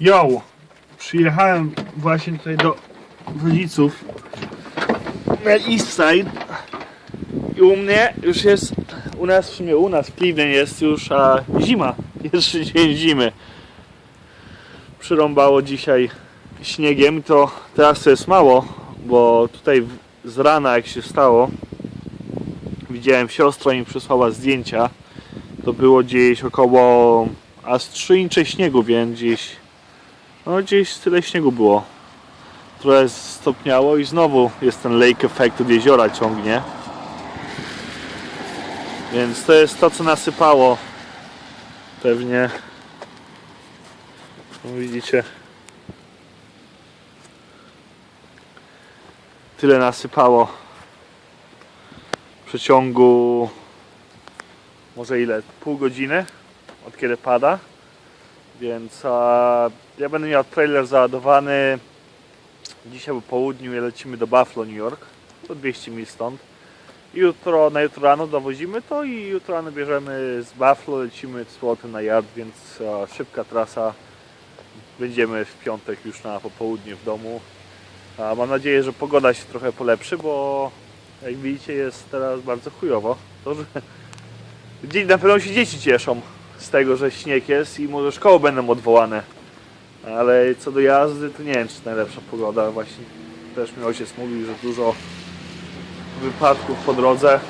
Yo! Przyjechałem właśnie tutaj do rodziców na East Side i u mnie już jest, u nas w sumie u nas w Cleveland jest już a, zima, pierwszy dzień zimy. Przyrąbało dzisiaj śniegiem to teraz to jest mało, bo tutaj z rana jak się stało widziałem siostra mi przysłała zdjęcia to było gdzieś około aż 3 incze śniegu, więc gdzieś no gdzieś tyle śniegu było. Trochę stopniało i znowu jest ten lake effect od jeziora ciągnie. Więc to jest to co nasypało. Pewnie. No widzicie. Tyle nasypało w przeciągu może ile? Pół godziny od kiedy pada. Więc a, ja będę miał trailer załadowany dzisiaj po południu i lecimy do Buffalo, New York. To 200 mil stąd. Jutro, na jutro rano dowozimy to i jutro rano bierzemy z Buffalo, lecimy z powrotem na yard, więc a, szybka trasa. Będziemy w piątek już na popołudnie w domu. A, mam nadzieję, że pogoda się trochę polepszy, bo jak widzicie jest teraz bardzo chujowo. To, że Dzień na pewno się dzieci cieszą z tego, że śnieg jest i może szkoły będą odwołane. Ale co do jazdy, to nie wiem, czy najlepsza pogoda. Właśnie też mi ojciec mówił, że dużo wypadków po drodze,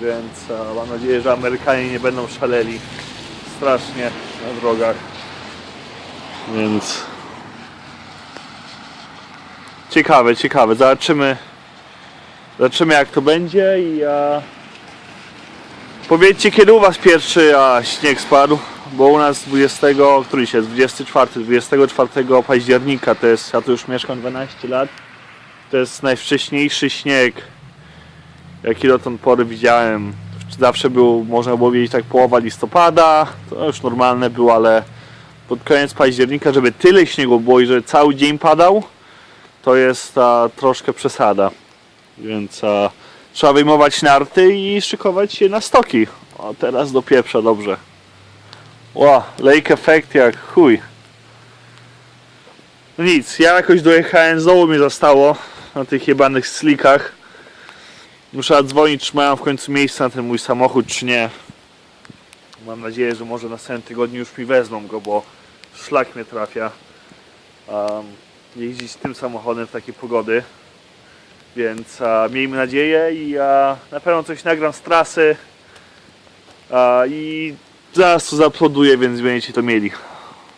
więc e, mam nadzieję, że Amerykanie nie będą szaleli strasznie na drogach. Więc ciekawe, ciekawe. Zobaczymy, zobaczymy jak to będzie i ja Powiedzcie, kiedy u Was pierwszy a, śnieg spadł? Bo u nas 20, który się jest? 24, 24 października, to jest, ja tu już mieszkam 12 lat. To jest najwcześniejszy śnieg, jaki dotąd pory widziałem. Zawsze był, można było wiedzieć, tak połowa listopada, to już normalne było, ale pod koniec października, żeby tyle śniegu było i żeby cały dzień padał, to jest a, troszkę przesada. Więc a, trzeba wyjmować narty i szykować się na stoki. O, teraz do pieprza dobrze. Ła, lake effect jak chuj. Nic, ja jakoś dojechałem, znowu mnie zastało na tych jebanych slikach. Muszę dzwonić, czy mają w końcu miejsce na ten mój samochód, czy nie. Mam nadzieję, że może następnym tygodniu już mi wezmą go, bo szlak mnie trafia. Um, jeździć tym samochodem w takiej pogody. Więc a, miejmy nadzieję i a, na pewno coś nagram z trasy a, i zaraz to zaploduję, więc będziecie to mieli.